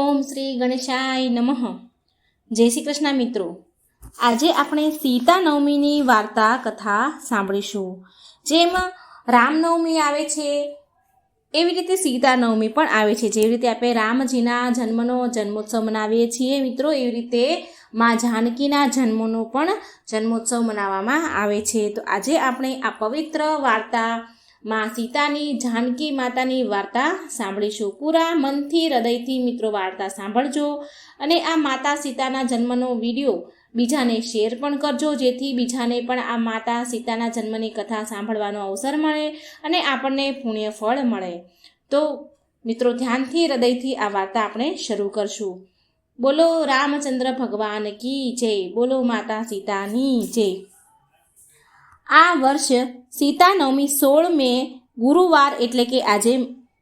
ઓમ શ્રી ગણેશાય નમઃ. જય શ્રી કૃષ્ણ મિત્રો. આજે આપણે સીતા નવમીની વાર્તા કથા સાંભળીશું. જેમાં રામનવમી આવે છે, એવી રીતે સીતા નવમી પણ આવે છે. જેવી રીતે આપણે રામજીના જન્મનો જન્મોત્સવ મનાવીએ છીએ મિત્રો, એવી રીતે મા જાનકીના જન્મનો પણ જન્મોત્સવ મનાવવામાં આવે છે. તો આજે આપણે આ પવિત્ર વાર્તા માં સીતાની જાનકી માતાની વાર્તા સાંભળીશું. પૂરા મનથી, હૃદયથી મિત્રો વાર્તા સાંભળજો અને આ માતા સીતાના જન્મનો વીડિયો બીજાને શેર પણ કરજો, જેથી બીજાને પણ આ માતા સીતાના જન્મની કથા સાંભળવાનો અવસર મળે અને આપણને પુણ્ય ફળ મળે. તો મિત્રો ધ્યાનથી, હૃદયથી આ વાર્તા આપણે શરૂ કરશું. બોલો રામચંદ્ર ભગવાન કી જય. બોલો માતા સીતાની જય. આ વર્ષ સીતા નવમી સોળ મે ગુરુવાર એટલે કે આજે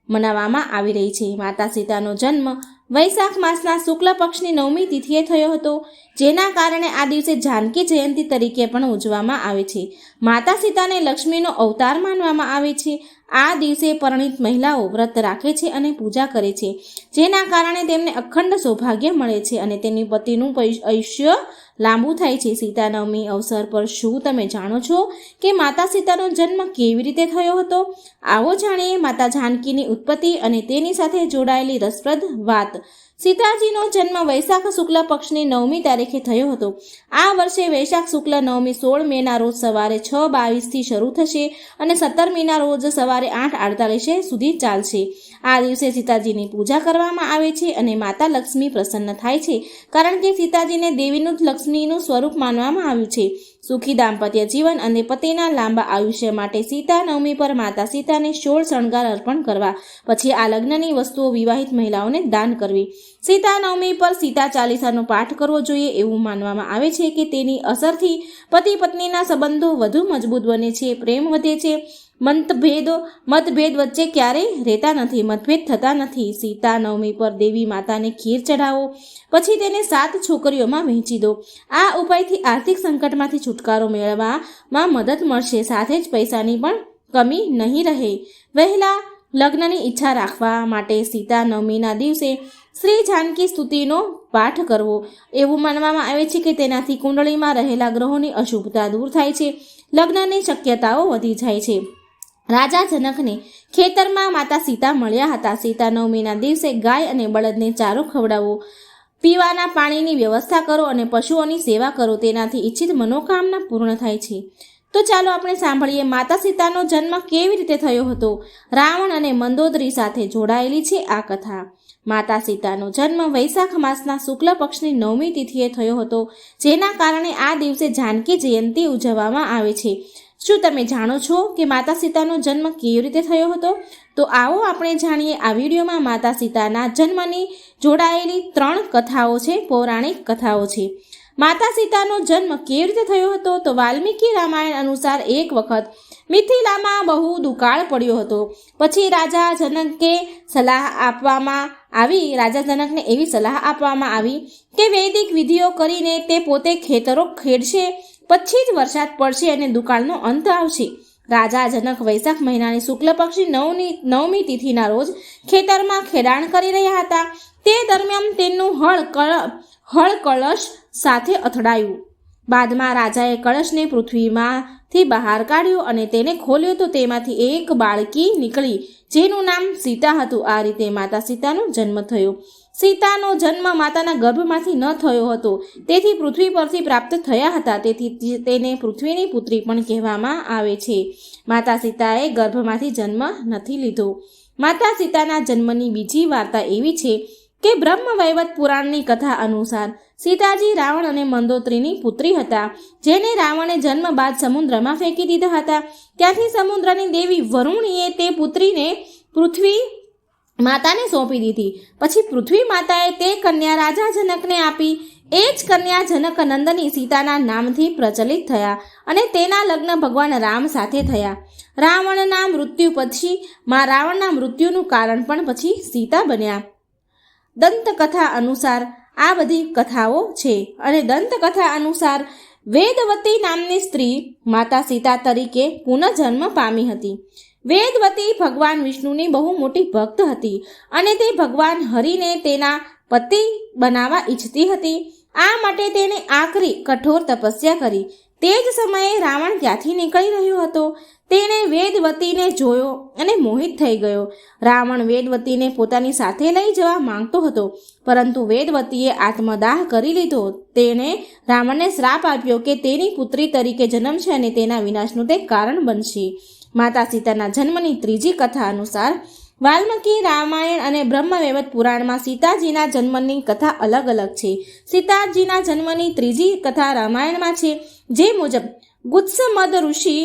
મનાવવામાં આવી રહી છે. માતા સીતાનો જન્મ વૈશાખ માસના શુક્લ પક્ષની નવમી તિથિએ થયો હતો. જેના કારણે આ દિવસે જાનકી જયંતિ તરીકે પણ ઉજવવામાં આવે છે. માતા સીતાને લક્ષ્મીનો અવતાર માનવામાં આવે છે. આ દિવસે પરણિત મહિલાઓ વ્રત રાખે છે અને પૂજા કરે છે, જેના કારણે તેમને અખંડ સૌભાગ્ય મળે છે અને તેની પતિનું આયુષ્ય લાંબુ થાય છે. સીતા નવમી અવસર પર શું તમે જાણો છો કે માતા સીતાનો જન્મ કેવી રીતે થયો હતો? આવો જાણીએ માતા જાનકીની ઉત્પત્તિ અને તેની સાથે જોડાયેલી રસપ્રદ વાત. સીતાજીનો જન્મ વૈશાખ શુક્લ પક્ષની નવમી તારીખે થયો હતો. આ વર્ષે વૈશાખ શુક્લ નવમી સોળ મેના રોજ સવારે છ બાવીસથી શરૂ થશે અને સત્તરમીના રોજ સવારે આઠ અડતાલીસે સુધી ચાલશે. આ દિવસે સીતાજીની પૂજા કરવામાં આવે છે અને માતા લક્ષ્મી પ્રસન્ન થાય છે. કારણ કે સીતાજીને દેવીનું જ લક્ષ્મીનું સ્વરૂપ માનવામાં આવ્યું છે. સુખી દાંપત્ય જીવન અને પતિના લાંબા આયુષ્ય માટે સીતા નવમી પર માતા સીતાને સોળ શણગાર અર્પણ કરવા, પછી આ લગ્નની વસ્તુઓ વિવાહિત મહિલાઓને દાન કરવી. સીતા નવમી પર સીતા ચાલીસાનો પાઠ કરવો જોઈએ એવું માનવામાં આવે છે કે તેની અસરથી પતિ પત્નીના સંબંધો વધુ મજબૂત બને છે, પ્રેમ વધે છે મતભેદો, મતભેદ વચ્ચે ક્યારેય રહેતા નથી, મતભેદ થતા નથી. સીતા નવમી પર દેવી માતાને ખીર ચઢાવો, પછી તેને સાત છોકરીઓમાં વહેંચી દો. આ ઉપાયથી આર્થિક સંકટમાંથી છુટકારો મેળવવામાં મદદ મળશે, સાથે જ પૈસાની પણ કમી નહીં રહે. વહેલા લગ્નની ઈચ્છા રાખવા માટે સીતા નવમીના દિવસે શ્રી જાનકી સ્તુતિનો પાઠ કરવો. એવું માનવામાં આવે છે કે તેનાથી કુંડળીમાં રહેલા ગ્રહોની અશુભતા દૂર થાય છે. લગ્નની શક્યતાઓ વધી જાય છે. રાજા જનકને ખેતરમાં માતા સીતા મળ્યા હતા. સીતા નવમીના દિવસે ગાય અને બળદને ચારો ખવડાવો. પીવાના પાણીની વ્યવસ્થા કરો અને પશુઓની સેવા કરો. તેનાથી ઈચ્છિત મનોકામના પૂર્ણ થાય છે. તો ચાલો આપણે સાંભળીએ માતા સીતાનો જન્મ કેવી રીતે થયો હતો. રાવણ અને મંદોદરી સાથે જોડાયેલી છે આ કથા. માતા સીતાનો જન્મ વૈશાખ માસના શુક્લ પક્ષની નવમી તિથિએ થયો હતો, જેના કારણે આ દિવસે જાનકી જયંતિ ઉજવવામાં આવે છે. શું તમે જાણો છો કે માતા સીતાનો જન્મ કેવી રીતે થયો હતો? તો આવો આપણે જાણીએ આ વિડીયોમાં માતા સીતાના જન્મની જોડાયેલી ત્રણ કથાઓ છે, પૌરાણિક કથાઓ છે. માતા સીતાનો જન્મ કેવી રીતે થયો હતો? તો વાલ્મીકી રામાયણ અનુસાર એક વખત મિથિલામાં બહુ દુકાળ પડ્યો હતો. પછી રાજા જનકે સલાહ આપવામાં આવી, રાજા જનકને એવી સલાહ આપવામાં આવી કે વૈદિક વિધિઓ કરીને તે પોતે ખેતરો ખેડશે. પછી જ વરસાદ પડશે અને દુકાળનો અંત આવશે. રાજા જનક વૈશાખ મહિનાની શુક્લ પક્ષી નવની, નવમી તિથિના રોજ ખેતરમાં ખેડાણ કરી રહ્યા હતા. તે દરમિયાન તેમનું હળ કળ, હળ કળશ સાથે અથડાયું. બાદમાં રાજાએ કળશને પૃથ્વીમાંથી બહાર કાઢ્યો અને તેને ખોલ્યો તો તેમાંથી એક બાળકી નીકળી, જેનું નામ સીતા હતું. આ રીતે માતા સીતાનો જન્મ થયો. સીતાનો જન્મ માતાના ગર્ભમાંથી ન થયો હતો. તેથી પૃથ્વી પરથી પ્રાપ્ત થયા હતા. તેથી તેને પૃથ્વીની પુત્રી પણ કહેવામાં આવે છે. માતા સીતાએ ગર્ભમાંથી જન્મ નથી લીધો. માતા સીતાના જન્મની બીજી વાર્તા એવી છે કે બ્રહ્મ વૈવત પુરાણની કથા અનુસાર સીતાજી રાવણ અને મંદોત્રીની પુત્રી હતા, જેને રાવણે જન્મ બાદ સમુદ્રમાં ફેંકી દીધા હતા. ત્યાંથી સમુદ્રની દેવી વરુણીએ તે પુત્રીને પૃથ્વી માતાને સોંપી દીધી. પછી પૃથ્વી માતાએ તે કન્યા રાજા જનકને આપી. એ જ કન્યા જનક નંદની સીતાના નામથી પ્રચલિત થયા અને તેના લગ્ન ભગવાન રામ સાથે થયા. રાવણના મૃત્યુ પછી મા રાવણના મૃત્યુનું કારણ પણ પછી સીતા બન્યા. દંતકથા અનુસાર આ બધી કથાઓ છે અને દંતકથા અનુસાર વેદવતી નામની સ્ત્રી માતા સીતા તરીકે પુનઃજન્મ પામી હતી. વેદવતી ભગવાન વિષ્ણુની બહુ મોટી ભક્ત હતી અને તે ભગવાન હરિને તેના પતિ બનાવવા ઈચ્છતી હતી. આ માટે તેણે આકરી કઠોર તપસ્યા કરી. તે જ સમયે રાવણ ક્યાંથી નીકળી રહ્યો હતો. તેણે વેદવતીને જોયો અને મોહિત થઈ ગયો. રાવણ વેદવતીને પોતાની સાથે લઈ જવા માંગતો હતો, પરંતુ વેદવતીએ આત્મદાહ કરી લીધો. તેણે રાવણને શ્રાપ આપ્યો કે તેની પુત્રી તરીકે જન્મશે અને તેના વિનાશનું તે કારણ બનશે. માતા સીતાના જન્મની ત્રીજી કથા અનુસાર વાલ્મીકી, રામાયણ અને બ્રહ્મવૈવત પુરાણમાં સીતાજીના જન્મની કથા અલગ અલગ છે. સીતાજીના જન્મની ત્રીજી કથા રામાયણમાં છે, જે મુજબ ગુત્સમદ ઋષિ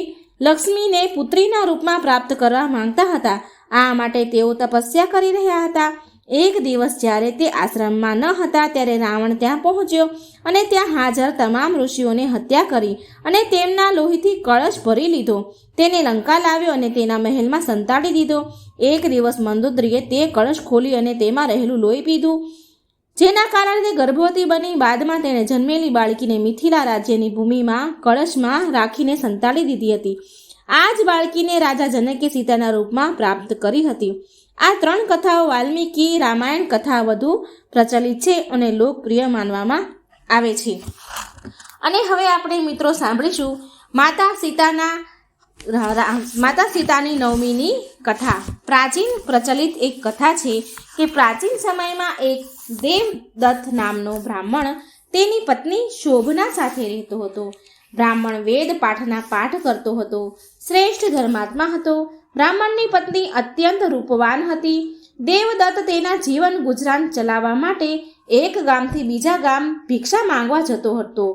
લક્ષ્મીને પુત્રીના રૂપમાં પ્રાપ્ત કરવા માંગતા હતા. આ માટે તેઓ તપસ્યા કરી રહ્યા હતા. એક દિવસ જ્યારે તે આશ્રમમાં ન હતા ત્યારે રાવણ ત્યાં પહોંચ્યો અને ત્યાં હાજર તમામ ઋષિઓને હત્યા કરી અને તેમના લોહીથી કળશ ભરી લીધો. તેને લંકા લાવ્યો અને તેના મહેલમાં સંતાડી દીધો. એક દિવસ મંદોદરીએ તે કળશ ખોલી અને તેમાં રહેલું લોહી પીધું. જેના કારણે તે ગર્ભવતી બની બાદમાં તેણે જન્મેલી બાળકીને મિથિલા રાજ્યની ભૂમિમાં કળશમાં રાખીને સંતાડી દીધી હતી. આ જ બાળકીને રાજા જનકે સીતાના રૂપમાં પ્રાપ્ત કરી હતી. આ ત્રણ કથાઓ વાલ્મીકી, રામાયણ કથા વધુ પ્રચલિત છે અને લોકપ્રિય માનવામાં આવે છે. અને હવે આપણે મિત્રો સાંભળીશું માતા સીતાના માતા સીતાની નવમીની કથા. પ્રાચીન પ્રચલિત એક કથા છે કે પ્રાચીન સમયમાં એક દેવદત્ત નામનો બ્રાહ્મણ તેની પત્ની શોભના સાથે રહેતો હતો. બ્રાહ્મણ વેદ પાઠના પાઠ કરતો હતો. શ્રેષ્ઠ ધર્માત્મા હતો. બ્રાહ્મણની પત્ની અત્યંત રૂપવાન હતી. દેવદત્ત તેના જીવન ગુજરાન ચલાવવા માટે એક ગામથી બીજા ગામ ભિક્ષા માંગવા જતો હતો.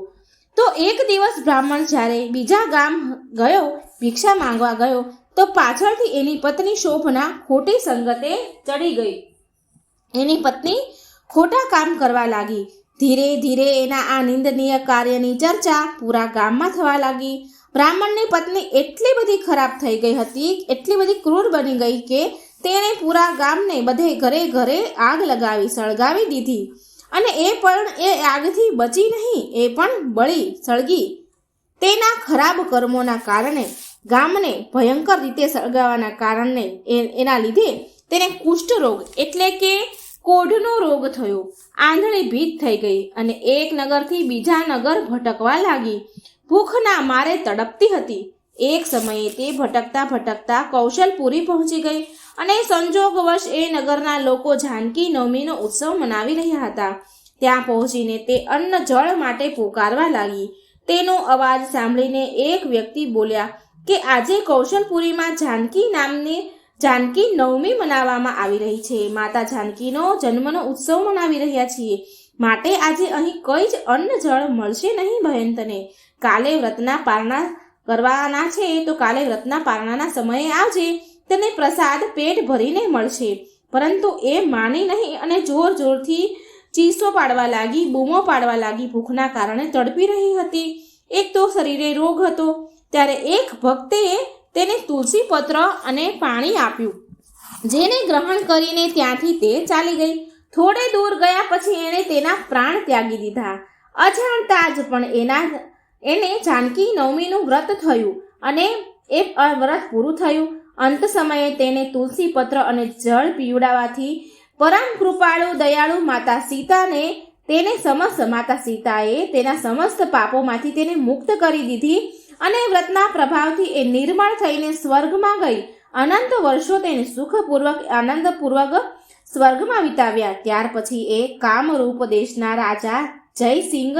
તો એક દિવસ બ્રાહ્મણ જ્યારે બીજા ગામ ગયો, ભિક્ષા માંગવા ગયો, તો પાછળથી એની પત્ની શોભના ખોટી સંગતે ચડી ગઈ. એની પત્ની ખોટા કામ કરવા લાગી. ધીરે ધીરે એના આ નિંદનીય કાર્યની ચર્ચા પૂરા ગામમાં થવા લાગી. બ્રાહ્મણની પત્ની એટલી બધી ખરાબ થઈ ગઈ હતી, એટલી બધી ક્રૂર બની ગઈ કે તેણે પૂરા ગામને બધે ઘરે ઘરે આગ લગાવી, સળગાવી દીધી. અને એ પણ એ આગથી બચી નહીં, એ પણ બળી સળગી. તેના ખરાબ કર્મોના કારણે, ગામને ભયંકર રીતે સળગાવવાના કારણે એના લીધે તેને કુષ્ઠ રોગ એટલે કે કોઢનો રોગ થયો. આંધળી ભીત થઈ ગઈ અને એક નગરથી બીજા નગર ભટકવા લાગી. ભૂખના મારે તડપતી હતી. એક સમયે તે ભટકતા ભટકતા કૌશલપુરી પહોંચી ગઈ અને સંજોગવશ એ નગરના લોકો જાનકી નવમીનો ઉત્સવ મનાવી રહ્યા હતા. ત્યાં પહોંચીને તે અન્ન જળ માટે પોકારવા લાગી. તેનો અવાજ સાંભળીને એક વ્યક્તિ બોલ્યા કે આજે કૌશલપુરીમાં જાનકી નામની જાનકી નવમી મનાવવામાં આવી રહી છે. માતા જાનકીનો જન્મનો ઉત્સવ મનાવી રહ્યા છીએ. માટે આજે અહીં કઈ જ અન્ન જળ મળશે નહીં બહેન તને કાલે વ્રતના પારણા કરવાના છે, તો કાલે વ્રતના પારણાના સમયે આવજે, તને પ્રસાદ પેટ ભરીને મળશે. પરંતુ એ માની નહીં અને જોર જોરથી ચીસો પાડવા લાગી, બૂમો પાડવા લાગી, ભૂખના કારણે તડપી રહી હતી. એક તો શરીરે રોગ હતો, ત્યારે એક ભક્તે તેને તુલસી પત્ર અને પાણી આપ્યું, જેને ગ્રહણ કરીને ત્યાંથી તે ચાલી ગઈ. થોડે દૂર ગયા પછી એણે તેના પ્રાણ ત્યાગી દીધા. અજાણતા જ પણ એના એને જાનકી નવમીનું વ્રત થયું અને એ વ્રત પૂરું થયું. અંત સમયે તેને તુલસી પત્ર અને જળ પીવડાવવાથી પરમ કૃપાળુ, દયાળુ માતા સીતાને તેને સમસ્ત માતા સીતાએ તેના સમસ્ત પાપોમાંથી તેને મુક્ત કરી દીધી અને વ્રતના પ્રભાવથી એ નિર્મળ થઈને સ્વર્ગમાં ગઈ. અનંત વર્ષો તેને સુખપૂર્વક, આનંદપૂર્વક સ્વર્ગમાં વિતાવ્યા. ત્યાર પછી એ કામરૂપ દેશના રાજા જયસિંહ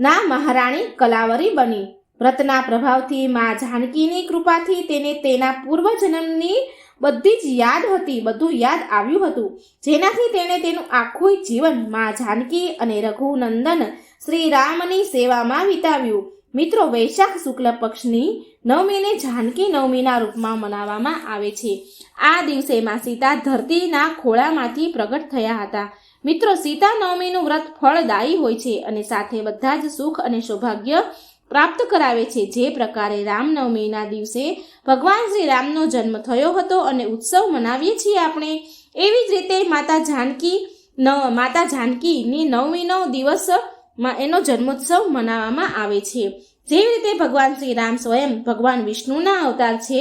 ના મહારાણી કલાવરી બની. વ્રતના પ્રભાવથી મા જાનકીની કૃપાથી તેને તેના પૂર્વજન્મની બધી જ યાદ હતી, બધું યાદ આવ્યું હતું. જેનાથી તેણે તેનું આખું જીવન મા જાનકી અને રઘુનંદન શ્રી રામની સેવામાં વિતાવ્યું. મિત્રો, વૈશાખ શુક્લ પક્ષની નવમીને જાનકી નવમીના રૂપમાં મનાવવામાં આવે છે. આ દિવસે માં સીતા ધરતીના ખોળામાંથી પ્રગટ થયા હતા. મિત્રો સીતા નવમીનું વ્રત ફળદાયી હોય છે અને સાથે બધા જ સુખ અને સૌભાગ્ય પ્રાપ્ત કરાવે છે. જે પ્રકારે રામનવમીના દિવસે ભગવાન શ્રી રામનો જન્મ થયો હતો અને ઉત્સવ મનાવીએ છીએ આપણે, એવી જ રીતે માતા જાનકી ન, માતા જાનકીની નવમીનો દિવસ એનો જન્મોત્સવ મનાવવામાં આવે છે. જેવી રીતે ભગવાન શ્રી રામ સ્વયં ભગવાન વિષ્ણુના અવતાર છે,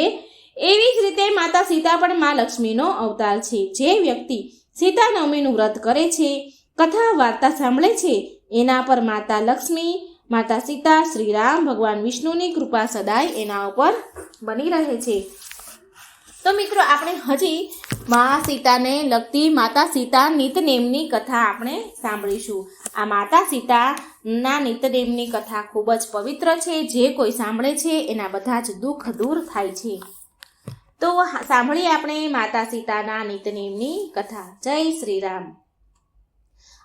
એવી જ રીતે માતા સીતા પણ મા લક્ષ્મીનો અવતાર છે. જે વ્યક્તિ સીતા નવમીનું વ્રત કરે છે, કથા, વાર્તા સાંભળે છે. એના પર માતા લક્ષ્મી, માતા સીતા, શ્રીરામ, ભગવાન વિષ્ણુની કૃપા સદાય એના ઉપર બની રહે છે. તો મિત્રો, આપણે હજી મા સીતાને લગતી માતા સીતા નિતનેમની કથા આપણે સાંભળીશું. આ માતા સીતાના નિતનેમની કથા ખૂબ જ પવિત્ર છે. જે કોઈ સાંભળે છે, એના બધા જ દુઃખ દૂર થાય છે. તો સાંભળીએ આપણે માતા સીતાના નિતનેમની કથા. જય શ્રી રામ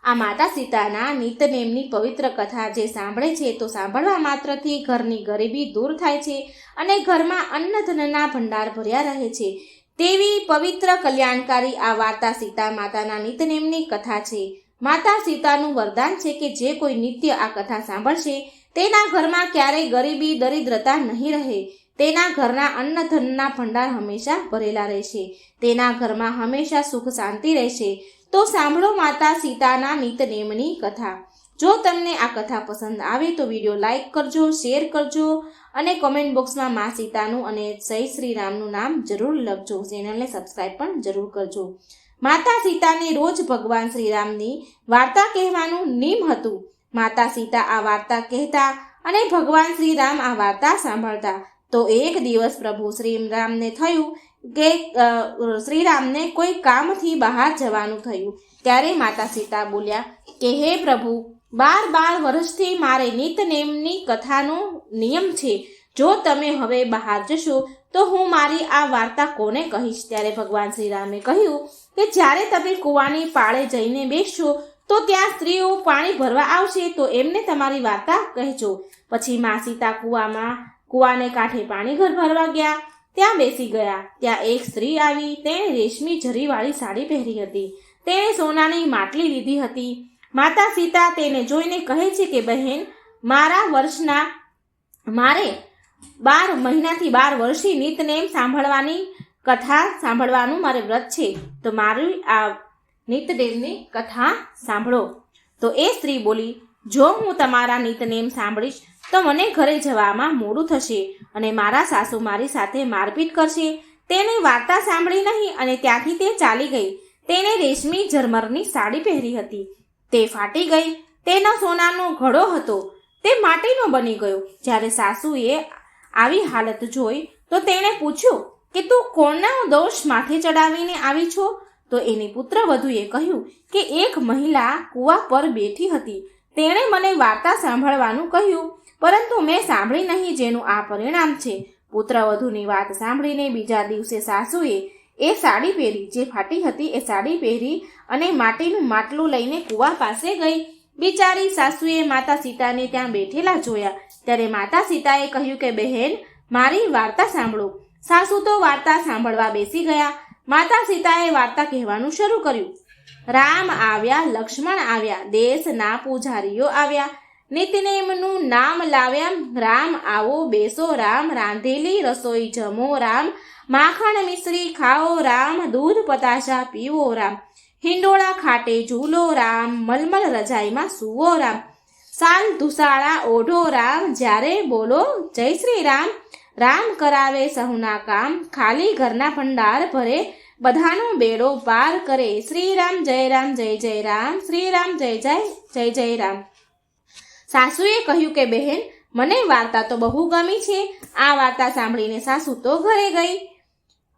આ માતા સીતાના નિતનેમની પવિત્ર કથા જે સાંભળે છે તો સાંભળવા માત્રથી ઘરની ગરીબી દૂર થાય છે અને ઘરમાં અન્નધનના ભંડાર ભર્યા રહે છે. તેવી પવિત્ર કલ્યાણકારી આ વાર્તા સીતા માતાના નિતનેમની કથા છે. માતા સીતાનું વરદાન છે કે જે કોઈ નિત્ય આ કથા સાંભળશે, તેના ઘરમાં ક્યારેય ગરીબી, દરિદ્રતા નહીં રહે. તેના ઘરના અન્નધનના ભંડાર હંમેશા ભરેલા રહેશે. તેના ઘરમાં હંમેશા સુખ શાંતિ રહેશે. તો સાંભળો માતા સીતાના નિતનેમની કથા. જો તમને આ કથા પસંદ આવે તો વીડિયો લાઇક કરજો, શેર કરજો અને કોમેન્ટ બોક્સમાં મા સીતાનું અને જય શ્રી રામનું નામ જરૂર લખજો. ચેનલને સબસ્ક્રાઈબ પણ જરૂર કરજો. માતા સીતાને રોજ ભગવાન શ્રીરામની વાર્તા કહેવાનું નિયમ હતું. માતા સીતા આ વાર્તા કહેતા અને ભગવાન શ્રીરામ આ વાર્તા સાંભળતા. તો એક દિવસ પ્રભુ શ્રીરામને થયું કે શ્રીરામને કોઈ કામથી બહાર જવાનું થયું. ત્યારે માતા સીતા બોલ્યા, કે હે પ્રભુ, બાર બાર વર્ષથી મારે નિતનેમની કથાનો નિયમ છે. જો તમે હવે બહાર જશો, તો હું મારી આ વાર્તા કોને કહીશ? ત્યારે ભગવાન શ્રીરામે કહ્યું કે, જ્યારે તમે કૂવાની પાળે જઈને બેસશો, તો ત્યાં સ્ત્રીઓ પાણી ભરવા આવશે, તો એમને તમારી વાર્તા કહેજો. પછી મા સીતા કૂવામાં કૂવાને કાંઠે પાણી ઘર ભરવા ગયા. ત્યાં બેસી ગયા. ત્યાં એક સ્ત્રી આવી. તેણે રેશમી જરીવાળી સાડી પહેરી હતી. તેણે સોનાની માટલી લીધી હતી. માતા સીતા તેને જોઈને કહે છે કે, બહેન, મારા વર્ષના, મારે બાર મહિનાથી બાર વર્ષથી નિતનેમ સાંભળવાની કથા સાંભળવાનું મારે વ્રત છે. તો મારી આ નિતનેમની કથા સાંભળો. તો એ સ્ત્રી બોલી, જો હું તમારા નિતનેમ સાંભળીશ તો મને ઘરે જવામાં મોડું થશે અને મારા સાસુ મારી સાથે મારપીટ કરશે. તેને વાર્તા સાંભળી નહીં અને ત્યાંથી તે ચાલી ગઈ. તેણે રેશમી ઝરમરની સાડી પહેરી હતી. તે ફાટી ગઈ. તેનો સોનાનો ઘડો હતો. તે માટીનો બની ગયો. જ્યારે સાસુએ આવી હાલત જોઈ, તો તેણે પૂછ્યું કે, તું કોણનો દોષ માથે ચડાવીને આવી છો? તો એની પુત્ર વધુએ કહ્યું કે, એક મહિલા કૂવા પર બેઠી હતી. તેણે મને વાર્તા સાંભળવાનું કહ્યું. પરંતુ મેં સાંભળી નહીં જેનું આ પરિણામ છે. પુત્રવધુની વાત સાંભળીને બીજા દિવસે સાસુએ એ સાડી પહેરી, જે ફાટી હતી એ સાડી પહેરી અને માટીનું માટલું લઈને કૂવા પાસે ગઈ. બિચારી સાસુએ માતા સીતાને ત્યાં બેઠેલા જોયા. ત્યારે માતા સીતાએ કહ્યું કે, બહેન, મારી વાર્તા સાંભળો. સાસુ તો વાર્તા સાંભળવા બેસી ગયા. માતા સીતાએ વાર્તા કહેવાનું શરૂ કર્યું. રામ આવ્યા, લક્ષ્મણ આવ્યા દેશના પૂજારીઓ આવ્યા. નિતનેમનું નામ લાવ્યા, રામ આવો, બેસો, રામ, રાંધેલી રસોઈ જમો, રામ, માખણ મિશ્રી ખાઓ, રામ, દૂધ પતાશા પીવો, રામ, હિંડોળા ખાટે ઝૂલો, રામ, મલમલ રજાઈમાં સુવો, રામ, સાલ ધુસાળા ઓઢો, રામ, જ્યારે બોલો, જય શ્રી રામ રામ કરાવે સહુના કામ, ખાલી ઘરના ભંડાર ભરે, બધાનો બેડો પાર કરે, શ્રી રામ, જય રામ, જય જય રામ, શ્રી રામ, જય જય જય જય રામ. સાસુએ કહ્યું કે, બહેન, મને વાર્તા તો બહુ ગમી છે. આ વાર્તા સાંભળીને સાસુ તો ઘરે ગઈ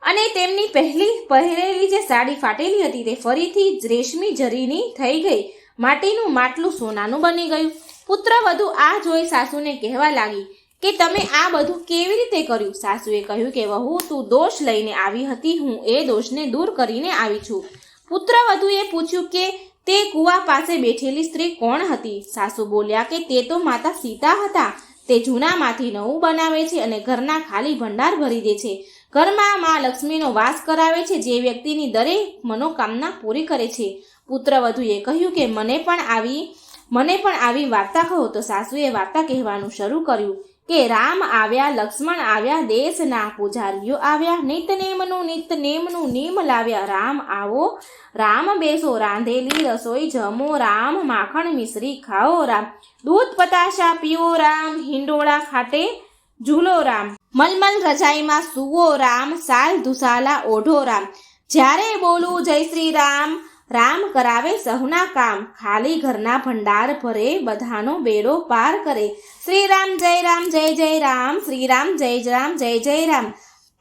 અને તેમની પહેલી પહેરેલી જે સાડી ફાટેલી હતી તે ફરીથી રેશમી જરીની થઈ ગઈ. માટીનું માટલું સોનાનું બની ગયું. પુત્ર વધુ આ જોઈ સાસુને કહેવા લાગી કે, તમે આ બધું કેવી રીતે કર્યું? સાસુએ કહ્યું કે, વહુ, તું દોષ લઈને આવી હતી. હું એ દોષને દૂર કરીને આવી છું. પુત્ર વધુએ પૂછ્યું કે તે કુવા પાસે બેઠેલી સ્ત્રી કોણ હતી? સાસુ બોલ્યા કે તે તો માતા સીતા હતા. તે જૂનામાંથી નવું બનાવે છે અને ઘરના ખાલી ભંડાર ભરી દે છે. ઘરમાં મા લક્ષ્મીનો વાસ કરાવે છે જે વ્યક્તિની દરેક મનોકામના પૂરી કરે છે. પુત્ર વધુએ કહ્યું કે, મને પણ આવી, મને પણ આવી વાર્તા કહો. તો સાસુએ વાર્તા કહેવાનું શરૂ કર્યું. કે રામ આવ્યા, લક્ષ્મણ આવ્યા, દેશના પૂજારીઓ આવ્યા, નિતનેમનું નિતનેમનું નિયમ લાવ્યા, રામ આવો, રામ બેસો, રાંધેલી રસોઈ જમો, રામ માખણ મિશ્રી ખાઓ, રામ. દૂધ, પતાશા પીઓ, રામ. હિંડોળા ખાતે ઝૂલો, રામ. મલમલ રજાઈમાં સુવો, રામ. સાલ ધુસાલા ઓઢો, રામ. જ્યારે બોલું જય શ્રી રામ રામ કરાવે સહુના કામ. ખાલી ઘરના ભંડાર ભરે બધાનો બેડો પાર કરે. શ્રી રામ જય રામ, જય જય રામ શ્રી રામ જય જય રામ, જય જય રામ.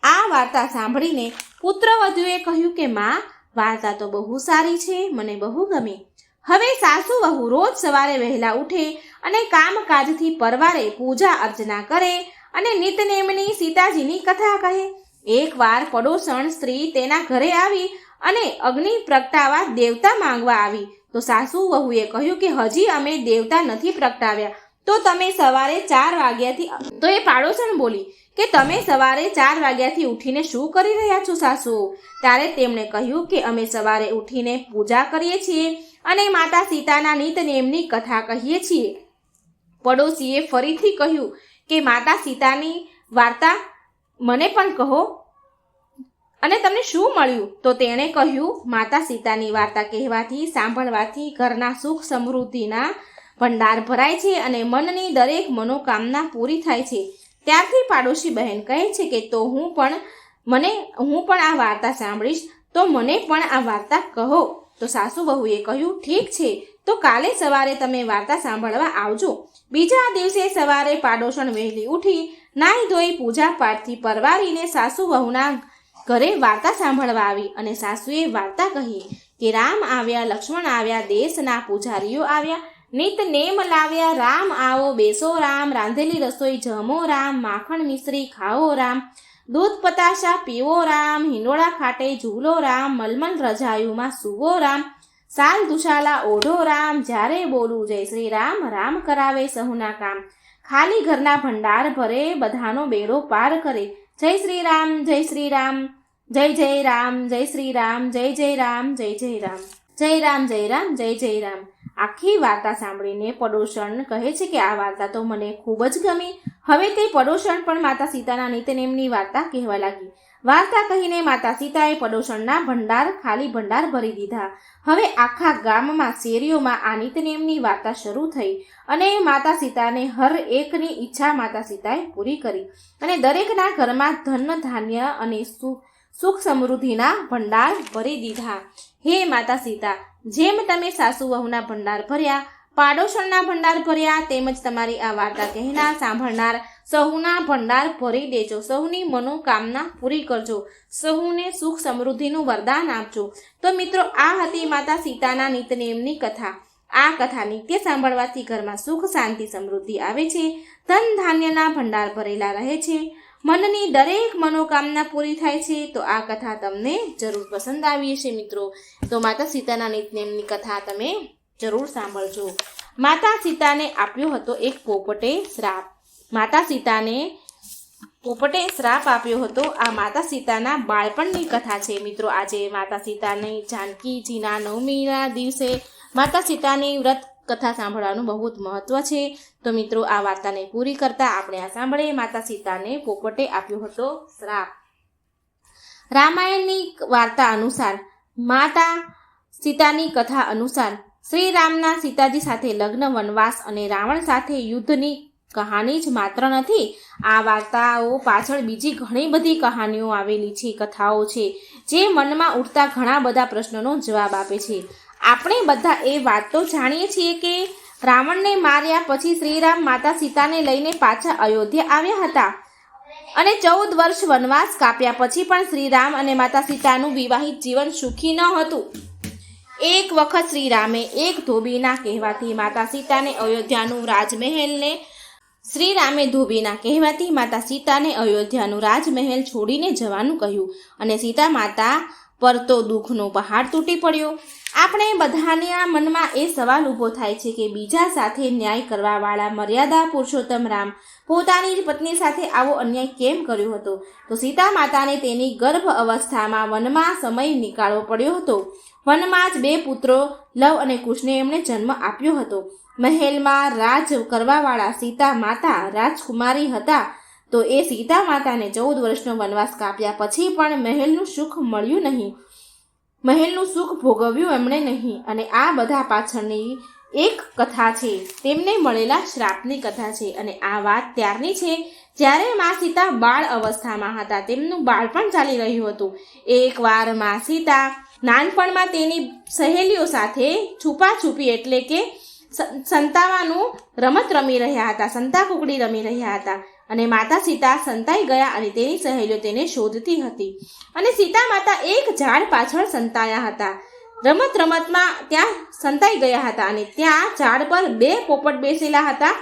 આ વાર્તા સાંભળીને પુત્રવધુએ કહ્યું કે, માં, વાર્તા તો બહુ સારી છે, મને બહુ ગમી. હવે સાસુ વહુ રોજ સવારે વહેલા ઉઠે અને કામકાજથી પરવારે પૂજા અર્ચના કરે અને નિતનેમની સીતાજીની કથા કહે. એકવાર પડોસણ સ્ત્રી તેના ઘરે આવી અને અગ્નિ પ્રગટાવા દેવતા માંગવા આવી. તો સાસુ વહુએ કહ્યું કે, હજી અમે દેવતા નથી પ્રગટાવ્યા. તો તમે સવારે ચાર વાગ્યાથી તો એ પાડોસણ બોલી કે, તમે સવારે ચાર વાગ્યાથી ઉઠીને શું કરી રહ્યા છો સાસુ? ત્યારે તેમણે કહ્યું કે, અમે સવારે ઉઠીને પૂજા કરીએ છીએ અને માતા સીતાના નિતનેમની કથા કહીએ છીએ. પડોશીએ ફરીથી કહ્યું કે, માતા સીતાની વાર્તા મને પણ કહો. અને તમને શું મળ્યું? તો તેણે કહ્યું, માતા સીતાની વાર્તા કહેવાથી, સાંભળવાથી ઘરના સુખ સમૃદ્ધિના ભંડાર ભરાય છે અને મનની દરેક મનોકામના પૂરી થાય છે. ત્યારથી પાડોશી બહેન કહે છે કે, તો હું પણ, મને, હું પણ આ વાર્તા સાંભળીશ. તો મને પણ આ વાર્તા કહો. તો સાસુ વહુએ કહ્યું, ઠીક છે, તો કાલે સવારે તમે વાર્તા સાંભળવા આવજો. બીજા દિવસે સવારે પાડોશણ વહેલી ઉઠી, નાહી ધોઈ પૂજા પાઠથી પરવારીને સાસુ વહુના ઘરે વાર્તા સાંભળવા આવી અને સાસુએ વાર્તા કહી કે, રામ આવ્યા, લક્ષ્મણ આવ્યા, દેશના પૂજારીઓ આવ્યા, નિત નેમ લાવ્યા, રામ આવો, બેસો રામ, રાંધેલી રસોઈ જમો રામ, માખણ મિશ્રી ખાઓ રામ દૂધ પતાશા, પીવો રામ, હિંડોળા ખાટે ઝૂલો રામ, મલમલ રજાયુમાં સુવો રામ, સાલ દુશાલા ઓઢો રામ, જ્યારે બોલું જય શ્રી રામ રામ કરાવે સહુના કામ. ખાલી ઘરના ભંડાર ભરે, બધાનો બેડો પાર કરે. જય શ્રી રામ, જય શ્રી રામ, જય જય રામ, જય શ્રી રામ, જય જય રામ, જય જય રામ. જય રામ જય રામ, જય જય રામ. આખી વાર્તા સાંભળીને પડોશણ કહે છે કે આ વાર્તા તો મને ખૂબ જ ગમી. હવે તે પડોશણ પણ માતા સીતાના નિતનેમની વાર્તા કહેવા લાગી. વાર્તા કહીને માતા સીતાએ પડોશણના ભંડાર, ખાલી ભંડાર ભરી દીધા. હવે આખા ગામમાં, શેરીઓમાં આ નિતનેમની વાર્તા શરૂ થઈ અને માતા સીતાને હર એકની ઈચ્છા માતા સીતાએ પૂરી કરી. અને દરેકના ઘરમાં ધન, ધાન્ય અને સુખ સુખ સમૃદ્ધિના ભંડાર ભરી દીધા. હે માતા સીતા, જેમ તમે સાસુ વહુના ભંડાર ભર્યા પાડોશણના ભંડાર ભર્યા તેમજ તમારી આ વાર્તા કહેનાર સાંભળનાર સહુના ભંડાર ભરી દેજો. સહુની મનોકામના પૂરી કરજો. સહુને સુખ સમૃદ્ધિનું વરદાન આપજો. તો મિત્રો, આ હતી માતા સીતાના નિતનેમની કથા. આ કથા નિત્ય સાંભળવાથી ઘરમાં સુખ, શાંતિ, સમૃદ્ધિ આવે છે. ધન ધાન્યના ભંડાર ભરેલા રહે છે. મનની દરેક મનોકામના પૂરી થાય છે. તો આ કથા તમને જરૂર પસંદ આવી હશે મિત્રો. તો માતા સીતાના નિતનેમની કથા તમે જરૂર સાંભળજો. માતા સીતાને આપ્યો હતો એક પોપટે શ્રાપ. માતા સીતાને પોપટે શ્રાપ આપ્યો હતો. આ માતા સીતાના બાળપણની કથા છે. મિત્રો, આજે માતા સીતાની જાનકીજીના નવમીના દિવસે માતા સીતાની વ્રત કથા સાંભળવાનું બહુ જ મહત્વ છે. તો મિત્રો, આ વાર્તાને પૂરી કરતા આપણે આ સાંભળીએ માતા સીતાને પોપટે આપ્યો હતો શ્રાપ. રામાયણની વાર્તા અનુસાર માતા સીતાની કથા અનુસાર શ્રી રામના સીતાજી સાથે લગ્ન, વનવાસ અને રાવણ સાથે યુદ્ધની કહાની જ માત્ર નથી. આ વાર્તાઓ પાછળ બીજી ઘણી બધી કહાનીઓ આવેલી છે, કથાઓ છે, જે મનમાં ઉઠતા ઘણા બધા પ્રશ્નોનો જવાબ આપે છે. આપણે બધા એ વાત તો જાણીએ છીએ કે રાવણને માર્યા પછી શ્રીરામ માતા સીતાને લઈને પાછા અયોધ્યા આવ્યા હતા. અને ચૌદ વર્ષ વનવાસ કાપ્યા પછી પણ શ્રીરામ અને માતા સીતાનું વિવાહિત જીવન સુખી ન હતું. એક વખત શ્રીરામે એક ધોબીના કહેવાથી માતા સીતાને અયોધ્યાનું રાજમહેલને શ્રીરામે ધોબીના કહેવાથી માતા સીતાને અયોધ્યાનું રાજમહેલ છોડીને જવાનું કહ્યું અને સીતા માતા પર તો દુઃખનો પહાડ તૂટી પડ્યો. આપણે બધાના મનમાં એ સવાલ ઊભો થાય છે કે બીજા સાથે ન્યાય કરવાવાળા મર્યાદા પુરુષોત્તમ રામ પોતાની જ પત્ની સાથે આવો અન્યાય કેમ કર્યો હતો? તો સીતા માતાને તેની ગર્ભ અવસ્થામાં વનમાં સમય નીકાળવો પડ્યો હતો. વનમાં જ બે પુત્રો, લવ અને કુશને એમણે જન્મ આપ્યો હતો. મહેલમાં રાજ કરવાવાળા સીતા માતા રાજકુમારી હતા. તો એ સીતા માતાને ચૌદ વર્ષનો વનવાસ કાપ્યા પછી પણ મહેલનું સુખ મળ્યું નહીં. મહેલનું સુખ ભોગવ્યું એમણે નહીં અને આ બધા પાછળની એક કથા છે. તેમને મળેલા શ્રાપની કથા છે અને આ વાત ત્યારની છે. જ્યારે મા સીતા બાળ અવસ્થામાં હતા, તેમનું બાળપણ ચાલી રહ્યું હતું. એકવાર મા સીતા નાનપણમાં તેની સહેલીઓ સાથે છુપાછુપી એટલે કે સંતાવાનું રમત રમી રહ્યા હતા, સંતા કુકડી રમી રહ્યા હતા અને માતા સીતા સંતાઈ ગયા અને તેની સહેલીઓ તેને શોધતી હતી. અને સીતા માતા એક ઝાડ પાછળ સંતાયા હતા. રમત રમતમાં ત્યાં સંતાઈ ગયા હતા અને ત્યાં ઝાડ પર બે પોપટ બેસેલા હતા.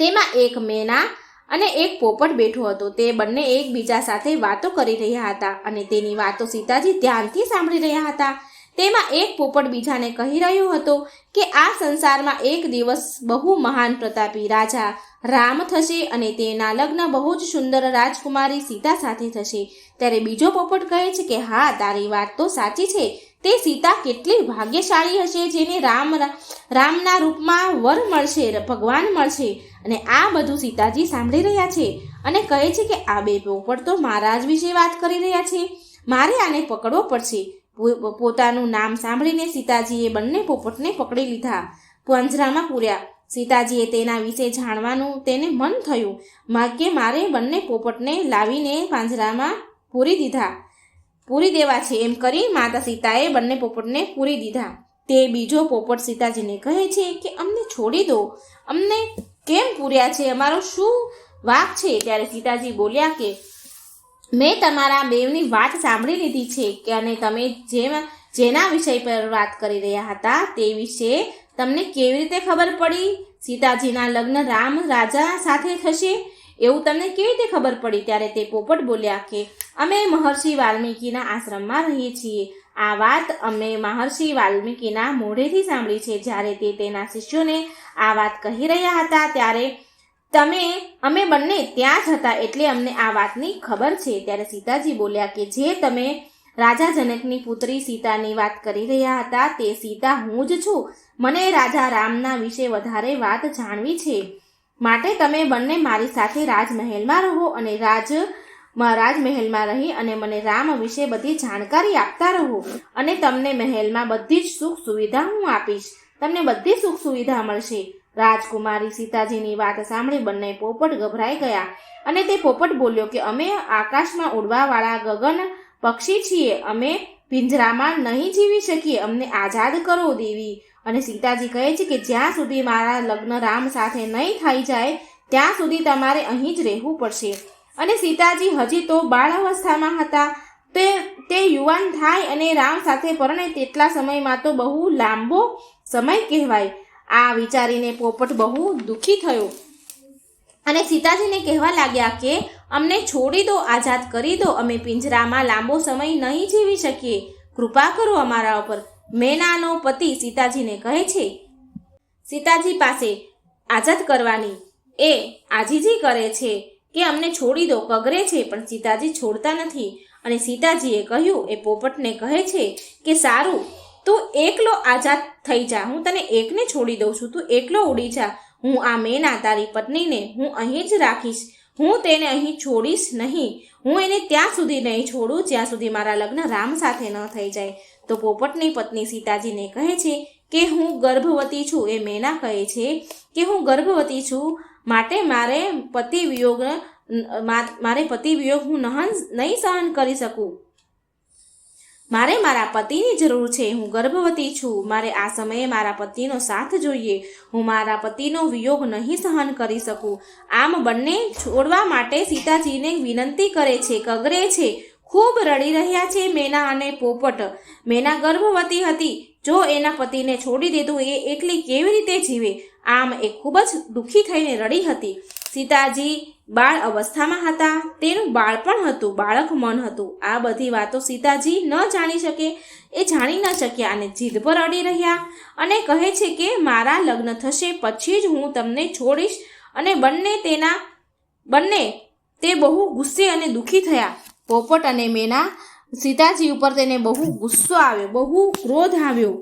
તેમાં એક મેના અને એક પોપટ બેઠો હતો. તે બંને એકબીજા સાથે વાતો કરી રહ્યા હતા અને તેની વાતો સીતાજી ધ્યાનથી સાંભળી રહ્યા હતા. તેમાં એક પોપટ બીજાને કહી રહ્યો હતો કે, આ સંસારમાં એક દિવસ બહુ મહાન પ્રતાપી રાજા રામ થશે અને તેના લગ્ન બહુ જ સુંદર રાજકુમારી સીતા સાથે થશે. ત્યારે બીજો પોપટ કહે છે કે, હા, તારી વાત તો સાચી છે. તે સીતા કેટલી ભાગ્યશાળી હશે જેને રામ રામના રૂપમાં વર મળશે ભગવાન મળશે. અને આ બધું સીતાજી સાંભળી રહ્યા છે અને કહે છે કે આ બે પોપટ તો મહારાજ વિશે વાત કરી રહ્યા છે. મારે આને પકડવો પડશે. પોતાનું નામ સાંભળીને સીતાજીએ બંને પોપટને પકડી લીધા. પાંજરામાં પૂર્યા. સીતાજીએ તેના વિશે જાણવાનું તેને મન થયું. કે મારે બંને પોપટને લાવીને પાંજરામાં પૂરી દીધા. પૂરી દેવા છે એમ કરી માતા સીતાએ બંને પોપટને પૂરી દીધા. તે બીજો પોપટ સીતાજીને કહે છે કે, અમને છોડી દો. અમને કેમ પૂર્યા છે? અમારો શું વાક છે? ત્યારે સીતાજી બોલ્યા કે, મેં તમારા બેવની વાત સાંભળી લીધી છે કે, અને તમે જેમ, જેના વિષય પર વાત કરી રહ્યા હતા તે વિશે તમને કેવી રીતે ખબર પડી? સીતાજીના લગ્ન રામ રાજા સાથે થશે? એવું તમને કેવી રીતે ખબર પડી ત્યારે તે પોપટ બોલ્યા કે, અમે મહર્ષિ વાલ્મીકીના આશ્રમમાં રહીએ છીએ. આ વાત અમે મહર્ષિ વાલ્મીકીના મોઢેથી સાંભળી છે. જ્યારે તે તેના શિષ્યોને આ વાત કહી રહ્યા હતા ત્યારે તમે, અમે બંને ત્યાં જ હતા એટલે અમને આ વાતની ખબર છે. ત્યારે સીતાજી બોલ્યા કે, જે તમે રાજા જનકની પુત્રી સીતાની વાત કરી રહ્યા હતા તે સીતા હું જ છું. મને રાજા રામના વિશે વધારે વાત જાણવી છે. માટે તમે બંને મારી સાથે રાજમહેલમાં રહો અને રાજ રાજમહેલમાં રહી અને મને રામ વિશે બધી જાણકારી આપતા રહો અને તમને મહેલમાં બધી જ સુખ સુવિધા હું આપીશ. તમને બધી સુખ સુવિધા મળશે. રાજકુમારી સીતાજીની વાત સાંભળી બંને પોપટ ગભરાઈ ગયા અને તે પોપટ બોલ્યો કે અમે આકાશમાં ઉડવાવાળા ગગન પક્ષી છીએ. અમે પિંજરામાં નહીં જીવી શકીએ. અમને આઝાદ કરો દેવી. અને સીતાજી કહે છે કે જ્યાં સુધી મારા લગ્ન રામ સાથે નહીં થઈ જાય, ત્યાં સુધી તમારે અહીં જ રહેવું પડશે. અને સીતાજી હજી તો બાળ અવસ્થામાં હતા. તે તે યુવાન થાય અને રામ સાથે પરણે તેટલા સમયમાં તો બહુ લાંબો સમય કહેવાય. આ વિચારીને પોપટ બહુ દુઃખી થયો. અને સીતાજીને કહેવા લાગ્યા કે, અમને છોડી દો, આઝાદ કરી દો. અમે પિંજરામાં લાંબો સમય નહીં જીવી શકીએ. કૃપા કરો અમારા ઉપર. મેનાનો પતિ સીતાજીને કહે છે, સીતાજી પાસે આઝાદ કરવાની એ આજીજી કરે છે કે અમને છોડી દો કગરે છે, પણ સીતાજી છોડતા નથી. અને સીતાજીએ કહ્યું, એ પોપટને કહે છે કે, સારું, તું એકલો આઝાદ થઈ જા, હું તને એકને છોડી દઉં છું, તું એકલો ઉડી જા, હું આ મેના, તારી પત્નીને હું અહીં જ રાખીશ, હું તેને અહીં છોડીશ નહીં, હું એને ત્યાં સુધી નહીં છોડું, જ્યાં સુધી મારા લગ્ન રામ સાથે ન થઈ જાય. તો પોપટની પત્ની સીતાજીને કહે છે કે હું ગર્ભવતી છું. એ મેના કહે છે કે હું ગર્ભવતી છું. માટે મારે પતિ વિયોગ મારે પતિ વિયોગ હું નહન નહીં સહન કરી શકું. મારે મારા પતિની જરૂર છે. હું ગર્ભવતી છું. મારે આ સમયે મારા પતિનો સાથ જોઈએ. હું મારા પતિનો વિયોગ નહીં સહન કરી શકું. આમ બંને છોડવા માટે સીતાજીને વિનંતી કરે છે. કગરે છે ખૂબ રડી રહ્યા છે મેના અને પોપટ. મેના ગર્ભવતી હતી. જો એના પતિને છોડી દીધું એ એકલી કેવી રીતે જીવે? આમ એ ખૂબ જ દુઃખી થઈને રડી હતી. સીતાજી બાળ અવસ્થામાં હતા. તેનું બાળપણ હતું, બાળક મન હતું. આ બધી વાતો સીતાજી ન જાણી શકે, એ જાણી ન શક્યા અને જીદ પર અડી રહ્યા અને કહે છે કે, મારા લગ્ન થશે પછી જ હું તમને છોડીશ. અને બંને તેના, બંને તે બહુ ગુસ્સે અને દુઃખી થયા. પોપટ અને મેના સીતાજી ઉપર તેને બહુ ગુસ્સો આવ્યો, બહુ ક્રોધ આવ્યો.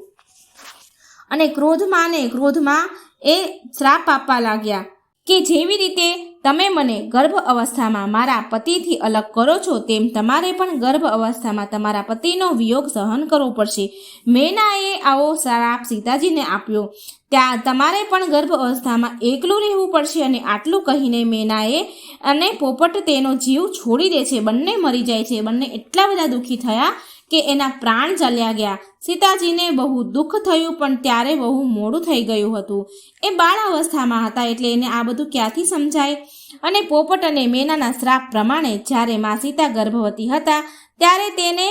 અને ક્રોધમાં ને ક્રોધમાં એ શ્રાપ આપવા લાગ્યા કે જેવી રીતે તમે મને ગર્ભ અવસ્થામાં મારા પતિથી અલગ કરો છો તેમ તમારે પણ ગર્ભ અવસ્થામાં તમારા પતિનો વિયોગ સહન કરવો પડશે. મેનાએ આવો શ્રાપ સીતાજીને આપ્યો. ત્યાં તમારે પણ ગર્ભ અવસ્થામાં એકલું રહેવું પડશે અને આટલું કહીને મેનાએ અને પોપટ તેનો જીવ છોડી દે છે. બંને મરી જાય છે. બંને એટલા બધા દુઃખી થયા કે એના પ્રાણ ચાલ્યા ગયા. સીતાજીને બહુ દુઃખ થયું, પણ ત્યારે બહુ મોડું થઈ ગયું હતું. એ બાળ અવસ્થામાં હતા એટલે એને આ બધું ક્યાંથી સમજાય? અને પોપટ અને મેનાના શ્રાપ પ્રમાણે જ્યારે મા સીતા ગર્ભવતી હતા, ત્યારે તેને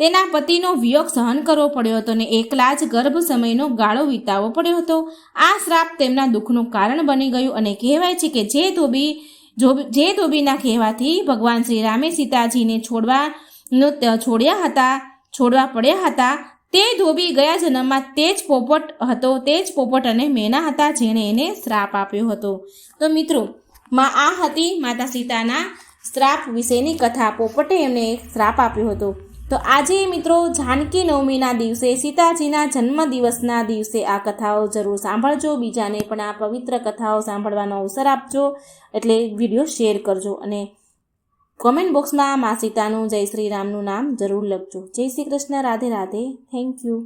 તેના પતિનો વિયોગ સહન કરવો પડ્યો હતો અને એકલા જ ગર્ભ સમયનો ગાળો વિતાવવો પડ્યો હતો. આ શ્રાપ તેમના દુઃખનું કારણ બની ગયું અને કહેવાય છે કે જે ધોબી, જો ધોબીના કહેવાથી ભગવાન શ્રી રામે સીતાજીને છોડવાનું ત- છોડ્યા હતા, છોડવા પડ્યા હતા. તે ધોબી ગયા જન્મમાં તે જ પોપટ હતો, તે જ પોપટ અને મેના હતા જેણે એને શ્રાપ આપ્યો હતો. તો મિત્રો, માં આ હતી માતા સીતાના શ્રાપ વિશેની કથા. પોપટે એમને શ્રાપ આપ્યો હતો. તો આજે મિત્રો, જાનકી નવમીના દિવસે, સીતાજીના જન્મદિવસના દિવસે આ કથાઓ જરૂર સાંભળજો. બીજાને પણ આ પવિત્ર કથાઓ સાંભળવાનો અવસર આપજો. એટલે વીડિયો શેર કરજો અને કોમેન્ટ બોક્સમાં મા સીતાનું જય શ્રી રામનું નામ જરૂર લખજો. જય શ્રી કૃષ્ણ, રાધે રાધે. Thank you